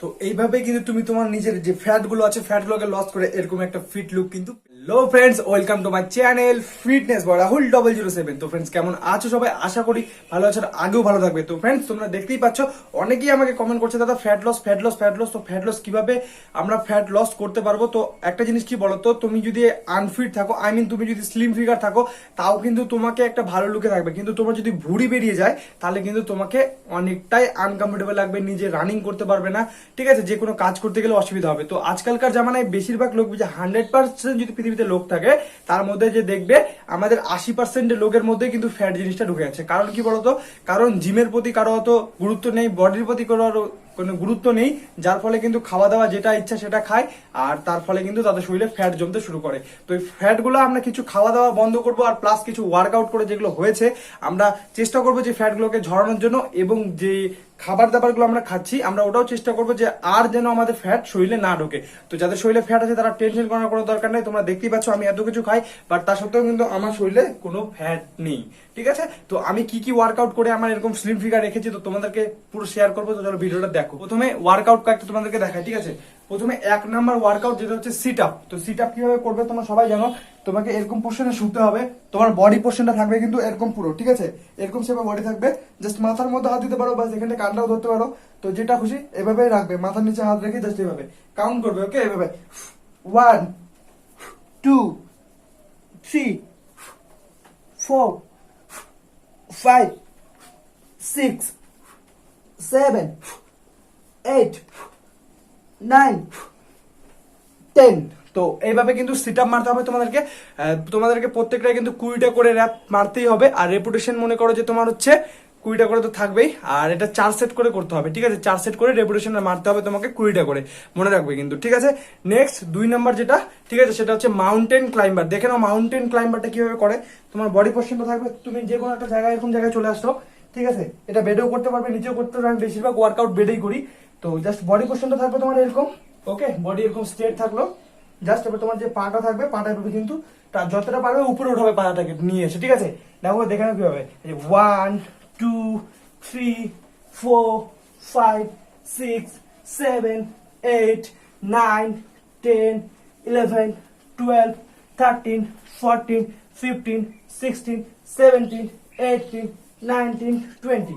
তো এইভাবে কিন্তু তুমি তোমার নিজের যে ফ্যাটগুলো আছে ফ্যাট গুলোকে লস করে এরকম একটা ফিট লুক কিন্তু লো friends welcome to my channel fitness boy Rahul double zero seven তো ফ্রেন্ডস কেমন আছো সবাই? আশা করি ভালো আছো আগেও ভালো থাকবে। তো ফ্রেন্ডস তোমরা দেখতেই পাচ্ছ, অনেকেই আমাকে কমেন্ট করছে, দাদা fat loss fat loss fat loss তো ফ্যাট লস কীভাবে আমরা ফ্যাট লস করতে পারব? তো একটা জিনিস কি বলো তো তুমি যদি আনফিট থাকো আই মিন তুমি যদি স্লিম ফিগার থাকো, তাও কিন্তু তোমাকে একটা ভালো লুকে থাকবে। কিন্তু তোমার যদি ভুড়ি বেরিয়ে যায়, তাহলে কিন্তু তোমাকে অনেকটাই আনকমফোর্টেবল লাগবে, নিজে রানিং করতে পারবে না। ঠিক আছে? যে কোনো কাজ করতে গেলে অসুবিধা হবে। তো আজকালকার জামানায় বেশিরভাগ লোক যে হান্ড্রেড পার্সেন্ট যদি পৃথিবীতে লোক থাকে, তার মধ্যে যে দেখবে আমাদের আশি পার্সেন্ট লোকের মধ্যে কিন্তু ফ্যাট জিনিসটা ঢুকে আছে কারণ কি বলতো? কারণ জিমের প্রতি কারও অত গুরুত্ব নেই, বডির প্রতি কারও কোনো গুরুত্ব নেই, যার ফলে কিন্তু খাওয়া দাওয়া যেটা ইচ্ছা সেটা খায়, আর তার ফলে কিন্তু তাদের শরীরে ফ্যাট জমতে শুরু করে। তো এই ফ্যাটগুলো আমরা কিছু খাওয়া দাওয়া বন্ধ করব, আর প্লাস কিছু ওয়ার্কআউট করে যেগুলো হয়েছে, আমরা চেষ্টা করব যে ফ্যাটগুলোকে ঝরানোর জন্য, এবং যে খাবার দাবারগুলো আমরা খাচ্ছি, আমরা ওটাও চেষ্টা করব যে আর যেন আমাদের ফ্যাট শরীরে না ঢোকে। তো যাদের শরীরে ফ্যাট আছে তারা টেনশন করার কোনো দরকার নেই, তোমরা দেখতেই পাচ্ছ আমি এত কিছু খাই বাট তা সত্ত্বেও কিন্তু আমার শরীরে কোনো ফ্যাট নেই, ঠিক আছে? তো আমি কি কি ওয়ার্কআউট করে আমার এরকম স্লিম ফিগার রেখেছি, তো তোমাদেরকে পুরো শেয়ার করব, তো চলো ভিডিওটা দেখো। প্রথমে ওয়ার্কআউট কয়েকটা তোমাদেরকে দেখায় ঠিক আছে? প্রথমে এক নাম্বার ওয়ার্কআউট যেটা হচ্ছে সিট আপ তো সিট আপ কীভাবে করবে তোমরা সবাই জানো, তোমাকে এরকম পোর্শনে শুতে হবে। তোমার বডি পোর্শনটা থাকবে কিন্তু এরকম পুরো, ঠিক আছে? এরকম সেভাবে বডি থাকবে। জাস্ট মাথার মধ্যে হাত দিতে পারো বা যেখানে কানটাও ধরতে পারো। তো যেটা খুশি এভাবে রাখবে। মাথার নিচে হাত রেখে জাস্ট এভাবে। কাউন্ট করবে ওকে এভাবে। One two three four five six seven eight nine ten তো এইভাবে কিন্তু সিট আপ মারতে হবে তোমাদেরকে। তোমাদেরকে প্রত্যেকটা কিন্তু কুড়িটা করে র্যাপ মারতেই হবে। আর রেপুটেশন মনে করো যে তোমার হচ্ছে কুড়িটা করে তো থাকবেই। আর এটা চার সেট করে করতে হবে, ঠিক আছে? চার সেট করে রেপুটেশন মারতে হবে তোমাকে কুড়িটা করে। মনে রাখবে কিন্তু, ঠিক আছে? নেক্সট দুই নাম্বার যেটা, ঠিক আছে? সেটা হচ্ছে মাউন্টেন ক্লাইম্বার দেখে নাও মাউন্টেন ক্লাইম্বারটা কীভাবে করে। তোমার বডি পোর্শনটা থাকবে, তুমি যে কোনো একটা জায়গায়, এরকম জায়গায় চলে আসছো ঠিক আছে? এটা বেডেও করতে পারবে, নিচেও করতে পারবে। আমি বেশিরভাগ ওয়ার্কআউট বেডেই করি। তো জাস্ট বডি পোর্শনটা থাকবে তোমার এরকম ওকে বডি এরকম স্ট্রেট থাকল। জাস্ট এবার তোমার যে পাটা থাকবে, পাটা এভাবে কিন্তু তা যতটা পারবে উপরে উঠাবে পাটাকে নিয়ে এসে, ঠিক আছে? দেখো, দেখে নাও কীভাবে। One two three four five six seven eight nine ten eleven twelve thirteen fourteen fifteen sixteen seventeen eighteen nineteen twenty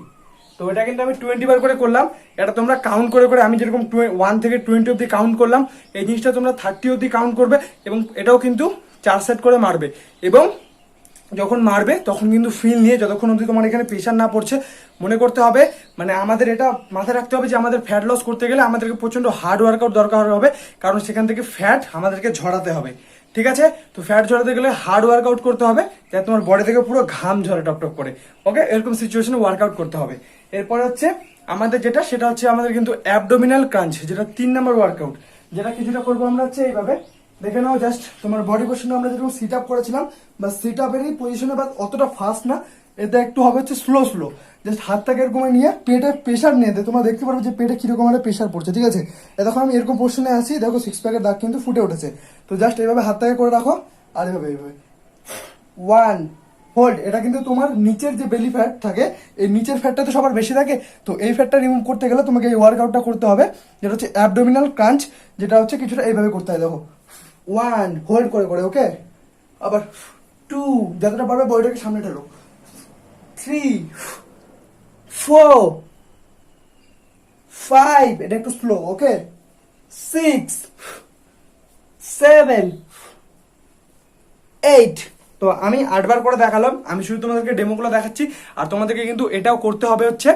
তো এটা কিন্তু আমি টোয়েন্টি বার করে করলাম। এটা তোমরা কাউন্ট করে করে আমি যেরকম ওয়ান থেকে টোয়েন্টি অব্দি কাউন্ট করলাম, এই জিনিসটা তোমরা থার্টি অব্দি কাউন্ট করবে এবং এটাও কিন্তু চার সেট করে মারবে। এবং যখন মারবে, তখন কিন্তু ফিল নিয়ে যতক্ষণ অবধি তোমার এখানে প্রেশার না পড়ছে, মনে করতে হবে মানে আমাদের এটা মাথায় রাখতে হবে যে আমাদের ফ্যাট লস করতে গেলে আমাদেরকে প্রচণ্ড হার্ড ওয়ার্কআউট দরকার হবে, কারণ সেখান থেকে ফ্যাট আমাদেরকে ঝরাতে হবে। ঠিক আছে? তো ফ্যাট ঝরাতে গেলে হার্ড ওয়ার্কআউট করতে হবে, যাতে তোমার বডি থেকে পুরো ঘাম ঝরে টপ টপ করে। ওকে এরকম সিচুয়েশনে ওয়ার্কআউট করতে হবে। এরপরে হচ্ছে আমাদের যেটা, সেটা হচ্ছে আমাদের কিন্তু অ্যাবডোমিনাল ক্রাঞ্চ যেটা তিন নম্বর ওয়ার্কআউট যেটা কিছুটা করব আমরা হচ্ছে এইভাবে। দেখে নাও জাস্ট তোমার বডি পোর্শনে আমরা যেরকম সিট আপ করেছিলাম, বা সিট আপেরই পজিশনে বা অতটা ফাস্ট না, এতে একটু হবে হচ্ছে স্লো স্লো জাস্ট হাতটাকে এরকম নিয়ে পেটে প্রেশার নিয়ে, তোমরা দেখতে পারবে যে পেটে কীরকম একটা প্রেশার পড়ছে, ঠিক আছে? দেখো আমি এরকম পোর্শনে আছি, দেখো সিক্স প্যাকের দাগ কিন্তু ফুটে উঠেছে। তো জাস্ট এইভাবে হাতটাকে করে রাখো, আর এভাবে এইভাবে। ওয়ান হোল্ড এটা কিন্তু তোমার নিচের যে বেলি ফ্যাট থাকে, এই নিচের ফ্যাটটা তো সবার বেশি থাকে, তো এই ফ্যাটটা রিমুভ করতে গেলে তোমাকে এই ওয়ার্কআউটটা করতে হবে, যেটা হচ্ছে অ্যাবডোমিনাল ক্রাঞ্চ যেটা হচ্ছে কিছুটা এইভাবে করতে হয়, দেখো। ওয়ান হোল্ড করে করে ওকে আবার টু যতটা পারবে বইটাকে সামনে ঠেলো। থ্রি ফোর ফাইভ এটা একটু slow okay six seven eight তো আমি আটবার করে দেখালাম, আমি শুধু তোমাদেরকে ডেমোগুলো দেখাচ্ছি, আর তোমাদেরকে কিন্তু এটাও করতে হবে হচ্ছে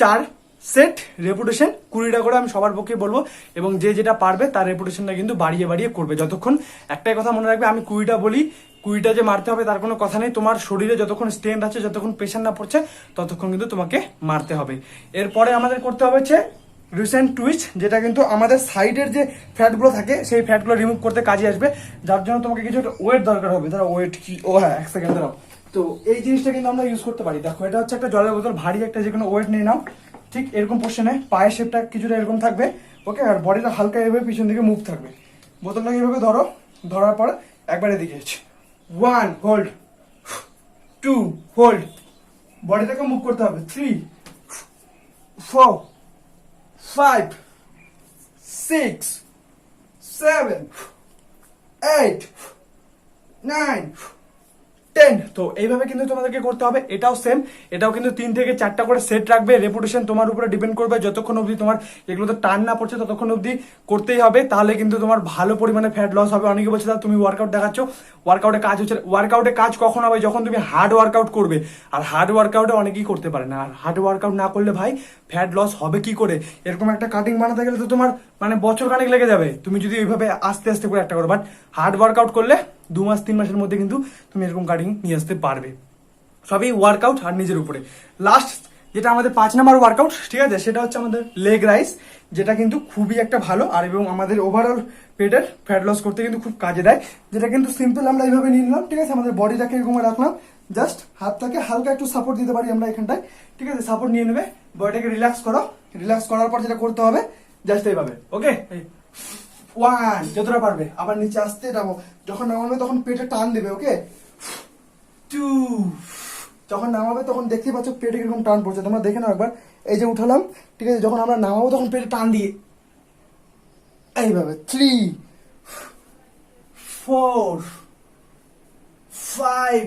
চার সেট রেপুটেশন কুড়িটা করে আমি সবার পক্ষে বলব, এবং যে যেটা পারবে তার রেপুটেশনটা কিন্তু বাড়িয়ে বাড়িয়ে করবে যতক্ষণ। একটাই কথা মনে রাখবে, আমি কুড়িটা বলি, কুড়িটা যে মারতে হবে তার কোনো কথা নেই, তোমার শরীরে যতক্ষণ স্ট্রেন্থ আছে, যতক্ষণ প্রেশার না পড়ছে, ততক্ষণ কিন্তু তোমাকে মারতে হবে। এরপরে আমাদের করতে হবে হচ্ছে রিসেন্ট টুইস্ট যেটা কিন্তু আমাদের সাইডের যে ফ্যাটগুলো থাকে, সেই ফ্যাটগুলো রিমুভ করতে কাজে আসবে। যার জন্য তোমাকে কিছু একটা ওয়েট দরকার হবে। ধরো ওয়েট কি? ও হ্যাঁ এক সেকেন্ড দাঁড়াও। তো এই জিনিসটা কিন্তু আমরা ইউজ করতে পারি। দেখো, এটা হচ্ছে একটা জলের বোতল। ভারী একটা যে কোনো ওয়েট নিয়ে নাও। ঠিক এরকম পোর্শনে পায়ের শেপটা কিছুটা এরকম থাকবে। ওকে আর বডিটা হালকা এভাবে পিছন দিকে মুভ থাকবে। বোতলটাকে এভাবে ধরো। ধরার পর একবার এদিকে ওয়ান হোল্ড টু হোল্ড বডিটাকে মুভ করতে হবে। Three four five six seven eight nine ten তো এইভাবে কিন্তু তোমাদেরকে করতে হবে। এটাও সেম এটাও কিন্তু তিন থেকে চারটা করে সেট রাখবে। রেপুটেশন তোমার উপরে ডিপেন্ড করবে। যতক্ষণ অবধি তোমার এগুলোতে টান না পড়ছে, ততক্ষণ অবধি করতেই হবে। তাহলে কিন্তু তোমার ভালো পরিমাণে ফ্যাট লস হবে। অনেকে বলছে তুমি ওয়ার্কআউট দেখাচ্ছ। ওয়ার্কআউটে কাজ হচ্ছে ওয়ার্কআউটে কাজ কখন হবে? যখন তুমি হার্ড ওয়ার্কআউট করবে। আর হার্ড ওয়ার্কআউটে অনেকেই করতে পারে না। আর হার্ড ওয়ার্কআউট না করলে ভাই ফ্যাট লস হবে কি করে? এরকম একটা কাটিং বানাতে গেলে তো তোমার মানে বছর খানেক লেগে যাবে। তুমি যদি এইভাবে আস্তে আস্তে করে একটা করো বাট হার্ড ওয়ার্কআউট করলে দু মাস, তিন মাসের মধ্যে কিন্তু তুমি এরকম কাটিং নিয়ে আসতে পারবে। সবই ওয়ার্কআউট আর নিজের উপরে। লাস্ট যেটা আমাদের পাঁচ নাম্বার ওয়ার্কআউট ঠিক আছে? সেটা হচ্ছে আমাদের লেগ রাইস যেটা কিন্তু খুবই একটা ভালো, আর এবং আমাদের ওভারঅল পেটের ফ্যাট লস করতে কিন্তু খুব কাজে দেয়, যেটা কিন্তু সিম্পল আমরা এইভাবে নিয়ে নিলাম, ঠিক আছে? আমাদের বডিটাকে এরকম রাখলাম জাস্ট হাতটাকে হালকা একটু সাপোর্ট দিতে পারি আমরা এখানটায়, ঠিক আছে? সাপোর্ট নিয়ে নেবে বডিটাকে রিল্যাক্স করো। রিল্যাক্স করার পর যেটা করতে হবে জাস্ট এইভাবে ওকে ওয়ান যতটা পারবে। আবার নিচে আসতে নামো। যখন নামাবে তখন পেটে টান দেবে ওকে টু যখন নামাবে তখন দেখতে পাচ্ছ পেটে কীরকম টান পড়ছে। তোমরা দেখে নাও একবার। এই যে উঠালাম, ঠিক আছে? যখন আমরা নামাবো তখন পেটে টান দিয়ে। এইভাবে three four five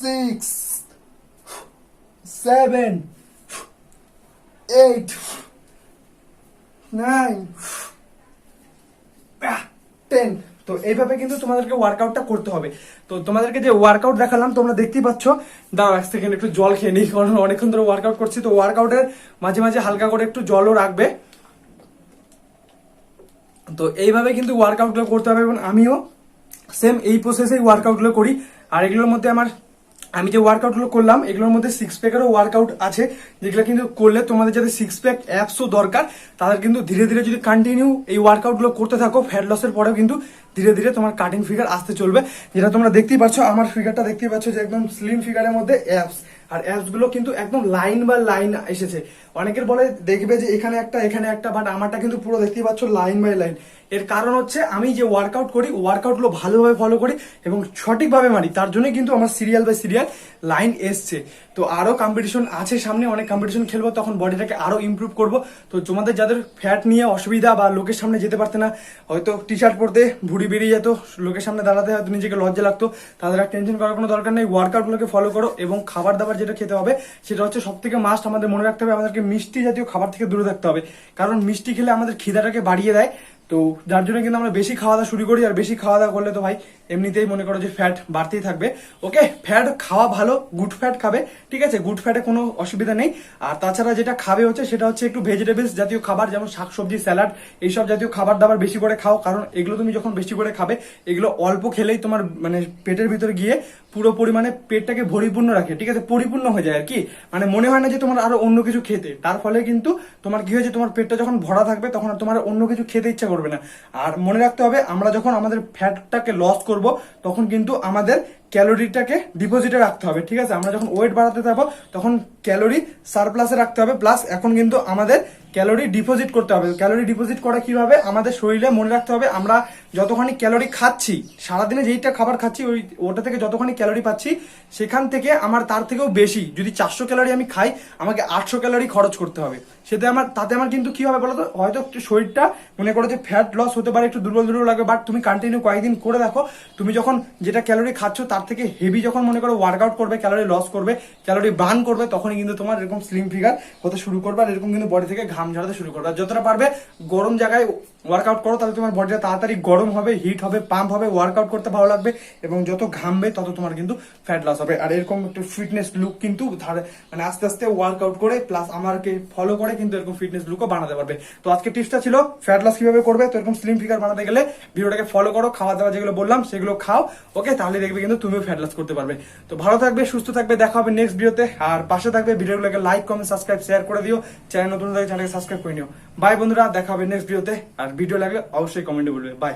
six seven eight nine ten তো এইভাবে কিন্তু তোমাদেরকে ওয়ার্কআউটটা করতে হবে। তো তোমাদেরকে যে ওয়ার্কআউট দেখালাম, তোমরা দেখতেই পাচ্ছ। দাঁড়াও এক সেকেন্ড একটু জল খেয়ে নিই, কারণ অনেকক্ষণ ধরে ওয়ার্কআউট করছি। তো ওয়ার্কআউটের মাঝে মাঝে হালকা করে একটু জলও রাখবে। তো এইভাবে কিন্তু ওয়ার্কআউটগুলো করতে হবে এবং আমিও সেম এই প্রসেসেই ওয়ার্কআউটগুলো করি। আর এগুলোর মধ্যে আমার আমি যে ওয়ার্কআউটগুলো করলাম, এগুলোর মধ্যে সিক্স প্যাকেরও ওয়ার্কআউট আছে। যেগুলো কিন্তু করলে তোমাদের যাদের সিক্স প্যাক অ্যাপসও দরকার, তাদের কিন্তু ধীরে ধীরে যদি কন্টিনিউ এই ওয়ার্কআউটগুলো করতে থাকো ফ্যাট লসের পরেও কিন্তু ধীরে ধীরে তোমার কাটিং ফিগার আসতে চলবে। যেটা তোমরা দেখতেই পাচ্ছ, আমার ফিগারটা দেখতেই পাচ্ছ যে একদম স্লিম ফিগারের মধ্যে অ্যাপস আর অ্যাপসগুলো কিন্তু একদম লাইন বাই লাইন এসেছে। অনেকের বলে দেখবে যে এখানে একটা এখানে একটা বাট আমারটা কিন্তু পুরো দেখতেই পাচ্ছ লাইন বাই লাইন এর কারণ হচ্ছে আমি যে ওয়ার্কআউট করি ওয়ার্কআউটগুলো ভালোভাবে ফলো করি এবং সঠিকভাবে মারি। তার জন্য কিন্তু আমার সিরিয়াল বাই সিরিয়াল লাইন এসছে। তো আরও কম্পিটিশন আছে সামনে, অনেক কম্পিটিশন খেলব, তখন বডিটাকে আরও ইমপ্রুভ করব। তো তোমাদের যাদের ফ্যাট নিয়ে অসুবিধা বা লোকের সামনে যেতে পারতে না, হয়তো টি শার্ট পরতে ভুড়ি বেরিয়ে যেত, লোকের সামনে দাঁড়াতে হয়তো নিজেকে লজ্জা লাগতো, তাদের আর টেনশন করার কোনো দরকার নেই। ওয়ার্কআউট গুলোকে ফলো করো এবং খাবার দাবার যেটা খেতে হবে, সেটা হচ্ছে সব থেকে মাস্ট আমাদের মনে রাখতে হবে, আমাদেরকে মিষ্টি জাতীয় খাবার থেকে দূরে থাকতে হবে। কারণ মিষ্টি খেলে আমাদের খিদাটাকে বাড়িয়ে দেয় তো যার জন্য কিন্তু আমরা বেশি খাওয়া দাওয়া শুরু করি আর বেশি খাওয়া দাওয়া করলে তো ভাই এমনিতেই মনে করো যে ফ্যাট বাড়তেই থাকবে। ওকে ফ্যাট খাওয়া ভালো গুড ফ্যাট খাবে, ঠিক আছে গুড ফ্যাটে কোনো অসুবিধা নেই। আর তাছাড়া যেটা খাবে হচ্ছে সেটা হচ্ছে একটু ভেজিটেবলস জাতীয় খাবার, যেমন শাকসবজি স্যালাড এইসব জাতীয় খাবার দাবার বেশি করে খাও, কারণ এগুলো তুমি যখন বেশি করে খাবে, এগুলো অল্প খেলেই তোমার মানে পেটের ভিতরে গিয়ে পুরো পরিমাণে পেটটাকে পরিপূর্ণ রাখে, ঠিক আছে, পরিপূর্ণ হয়ে যায় আর কি। মানে মনে হয় না যে তোমার আরও অন্য কিছু খেতে, তার ফলে কিন্তু তোমার কি হয়েছে, তোমার পেটটা যখন ভরা থাকবে, তখন তোমার অন্য কিছু খেতে ইচ্ছা করবে না। আর মনে রাখতে হবে আমরা যখন আমাদের ফ্যাটটাকে লস করব তখন কিন্তু আমাদের ক্যালোরিটাকে ডিপোজিটে রাখতে হবে, ঠিক আছে? আমরা যখন ওয়েট বাড়াতে থাকব তখন ক্যালোরি সারপ্লাসে রাখতে হবে, প্লাস এখন কিন্তু আমাদের ক্যালোরি ডিপোজিট করতে হবে। ক্যালোরি ডিপোজিট করা কীভাবে? আমাদের শরীরে মনে রাখতে হবে, আমরা যতখানি ক্যালোরি খাচ্ছি, সারাদিনে যেইটা খাবার খাচ্ছি, ওই, ওটা থেকে যতখানি ক্যালোরি পাচ্ছি, সেখান থেকে আমার তার থেকেও বেশি। যদি চারশো ক্যালোরি আমি খাই, আমাকে আটশো ক্যালোরি খরচ করতে হবে। সেটা আমার, তাতে আমার কিন্তু কি হবে বলতো হয়তো একটু শরীরটা মনে করো যে ফ্যাট লস হতে পারে, একটু দুর্বল দুর্বল লাগবে বাট তুমি কন্টিনিউ কয়েকদিন করে দেখো, তুমি যখন যেটা ক্যালোরি খাচ্ছ, তার থেকে হেভি যখন মনে করো ওয়ার্কআউট করবে ক্যালোরি লস করবে ক্যালোরি বার্ন করবে, তখনই কিন্তু তোমার এরকম স্লিম ফিগার হতে শুরু করবে আর এরকম কিন্তু বডি থেকে ঘাম ঝরাতে শুরু করবে। আর যতটা পারবে গরম জায়গায় ওয়ার্কআউট করো, তাহলে তোমার বডিটা তাড়াতাড়ি গরম হবে হিট হবে পাম্প হবে ওয়ার্কআউট করতে ভালো লাগবে এবং যত ঘামবে, তত তোমার কিন্তু ফ্যাট লস হবে। আর এরকম একটু ফিটনেস লুক কিন্তু মানে আস্তে আস্তে ওয়ার্কআউট করে প্লাস আমাকে ফলো করে কিন্তু এরকম ফিটনেস লুকও বানাতে পারবে। তো আজকে টিপসটা ছিল ফ্যাট লস কীভাবে করবে, তো এরকম স্লিম ফিগার বানাতে গেলে ভিডিওটাকে ফলো করো, খাওয়া দাওয়া যেগুলো বললাম সেগুলো খাও। ওকে তাহলে দেখবে কিন্তু তুমিও ফ্যাট লস করতে পারবে। তো ভালো থাকবে, সুস্থ থাকবে, দেখা হবে নেক্সট ভিডিওতে আর পাশে থাকবে ভিডিওগুলোকে লাইক কমেন্ট সাবস্ক্রাইব শেয়ার করে দিও। চ্যানেল নতুন থাকে চ্যানেলকে সাবস্ক্রাইব করে নিও। বাই বন্ধুরা, দেখা হবে নেক্সট ভিডিওতে আর ভিডিও লাগলে অবশ্যই কমেন্টে বলবে। বাই